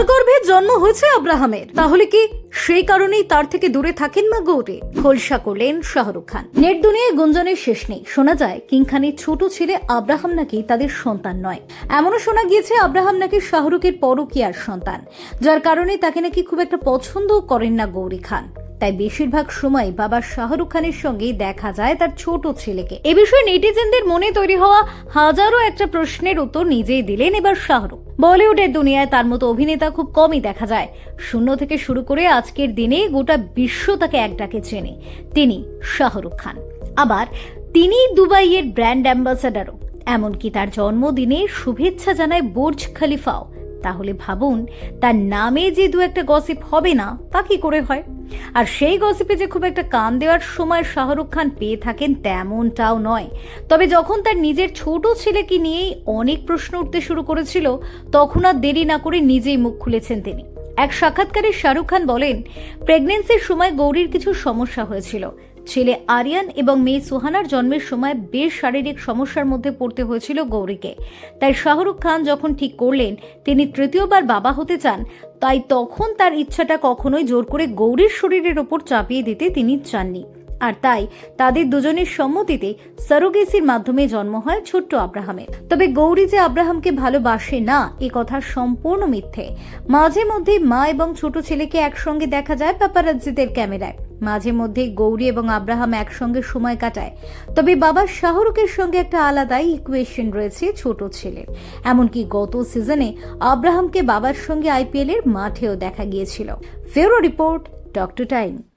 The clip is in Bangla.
যার গর্ভে জন্ম হয়েছে আব্রাহামের। তাহলে কি সেই কারণেই তার থেকে দূরে থাকেন মা গৌরে? খোলসা করলেন শাহরুখ খান। নেট দুনিয়ায় গুঞ্জনের শেষ নেই। শোনা যায়, কিং খানের ছোট ছেলে আব্রাহাম নাকি তাদের সন্তান নয়। এমনও শোনা গিয়েছে আব্রাহাম নাকি শাহরুখের পরকিয়ার সন্তান, যার কারণে তাকে নাকি খুব একটা পছন্দ করেন না গৌরী খান। তাই বেশিরভাগ সময় বাবা শাহরুখ খানের সঙ্গে দেখা যায় তার ছোট ছেলেকে। এ বিষয়ে নেটিজেনদের মনে তৈরি হওয়া হাজারো একটা প্রশ্নের উত্তর নিজেই দিলেন এবার শাহরুখ। বলিউডের দুনিয়ায় তার মতো অভিনেতা খুব কমই দেখা যায়। শূন্য থেকে শুরু করে আজকের দিনে গোটা বিশ্ব তাকে এক ডাকে চেনে। তিনি শাহরুখ খান। আবার তিনি দুবাইয়ের ব্র্যান্ড অ্যাম্বাসাডারও। এমনকি তার জন্মদিনে শুভেচ্ছা জানায় বোর্জ খালিফাও। তাহলে ভাবুন, তার নামে যে দু একটা গসিপ হবে না, তা কি করে হয়? আর সেই গসিপে যে খুব একটা কান দেওয়ার সময় শাহরুখ খান পেয়ে থাকেন তেমনটাও নয়। তবে যখন তার নিজের ছোট ছেলেকে নিয়েই অনেক প্রশ্ন উঠতে শুরু করেছিল, তখন আর দেরি না করে নিজেই মুখ খুলেছেন তিনি। এক সাক্ষাৎকারে শাহরুখ খান বলেন প্রেগনেন্সির সময় গৌরীর কিছু সমস্যা হয়েছিল। ছেলে আরিয়ান এবং মেয়ে সুহানার জন্মের সময় বেশ শারীরিক সমস্যার মধ্যে পড়তে হয়েছিল গৌরীকে। তাই শাহরুখ খান যখন ঠিক করলেন, তিনি তৃতীয়বার বাবা হতে চান, তাই তখন তার ইচ্ছাটা কখনোই জোর করে গৌরীর শরীরের ওপর চাপিয়ে দিতে তিনি চাননি। আর তাই তাদের দুজনের সম্মতিতে সারোগেসির মাধ্যমে জন্ম হয় ছোট্ট আব্রাহামের। তবে গৌরী যে আব্রাহামকে ভালোবাসে না, এ কথা সম্পূর্ণ মিথ্যে। মাঝে মধ্যে মা এবং ছোট ছেলেকে একসঙ্গে দেখা যায় পাপারাজ্জিদের ক্যামেরায়। মাঝে মধ্যেই গৌরী এবং আব্রাহাম একসঙ্গে সময় কাটায়। তবে বাবা শাহরুখের সঙ্গে একটা আলাদাই ইকুয়েশন রয়েছে ছোট ছেলের। এমনকি গত সিজনে আব্রাহামকে বাবার সঙ্গে আইপিএল এর মাঠেও দেখা গিয়েছিল। ফেরো রিপোর্ট, ডক্টর টাইম।